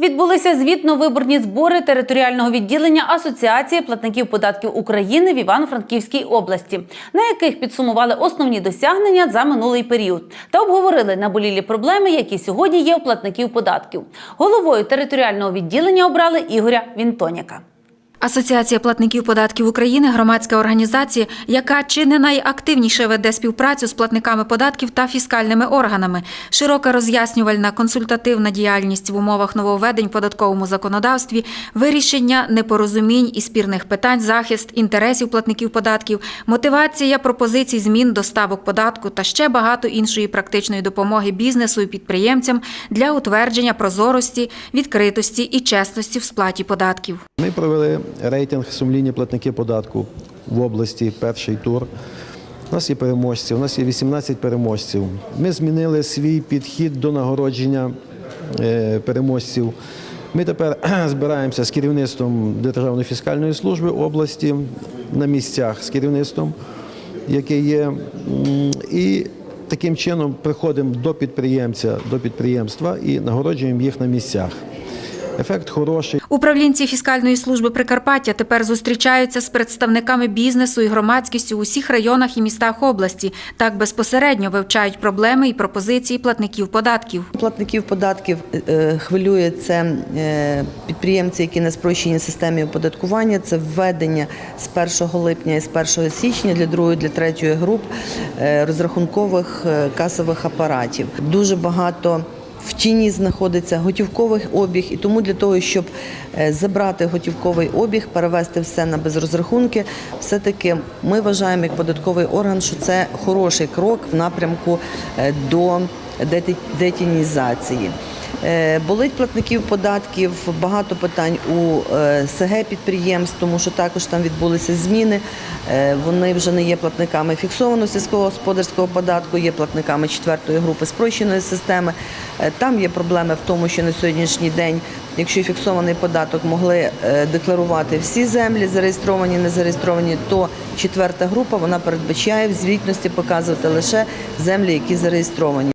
Відбулися звітно-виборні збори територіального відділення Асоціації платників податків України в Івано-Франківській області, на яких підсумували основні досягнення за минулий період та обговорили наболілі проблеми, які сьогодні є у платників податків. Головою територіального відділення обрали Ігоря Вінтоняка. Асоціація платників податків України громадська організація, яка чи не найактивніше веде співпрацю з платниками податків та фіскальними органами. Широка роз'яснювальна консультативна діяльність в умовах нововведень в податковому законодавстві, вирішення непорозумінь і спірних питань, захист інтересів платників податків, мотивація пропозицій змін до ставок податку та ще багато іншої практичної допомоги бізнесу і підприємцям для утвердження прозорості, відкритості і чесності в сплаті податків. Ми провели рейтинг сумління платників податку в області, перший тур. У нас є переможці, у нас є 18 переможців. Ми змінили свій підхід до нагородження е, переможців. Ми тепер збираємося з керівництвом Державної фіскальної служби області на місцях з керівництвом, яке є. І таким чином приходимо до підприємця, до підприємства і нагороджуємо їх на місцях. Ефект хороший. Управлінці фіскальної служби Прикарпаття тепер зустрічаються з представниками бізнесу і громадськістю в усіх районах і містах області. Так безпосередньо вивчають проблеми і пропозиції платників податків. Платників податків е, хвилює це е, підприємці, які на спрощеній системі оподаткування. Це введення з 1 липня і з 1 січня для другої, для третьої груп е, розрахункових е, касових апаратів. Дуже багато. В тіні знаходиться готівковий обіг, і тому для того, щоб е, забрати готівковий обіг, перевести все на безрозрахунки, все-таки ми вважаємо як податковий орган, що це хороший крок в напрямку е, до детінізації. Е, Болить платників податків багато питань у е, СГ підприємств, тому що також там відбулися зміни. Е, Вони вже не є платниками фіксованого сільськогосподарського податку, є платниками четвертої групи спрощеної системи. Там є проблеми в тому, що на сьогоднішній день, якщо фіксований податок могли декларувати всі землі, зареєстровані, не зареєстровані, то четверта група вона передбачає в звітності показувати лише землі, які зареєстровані.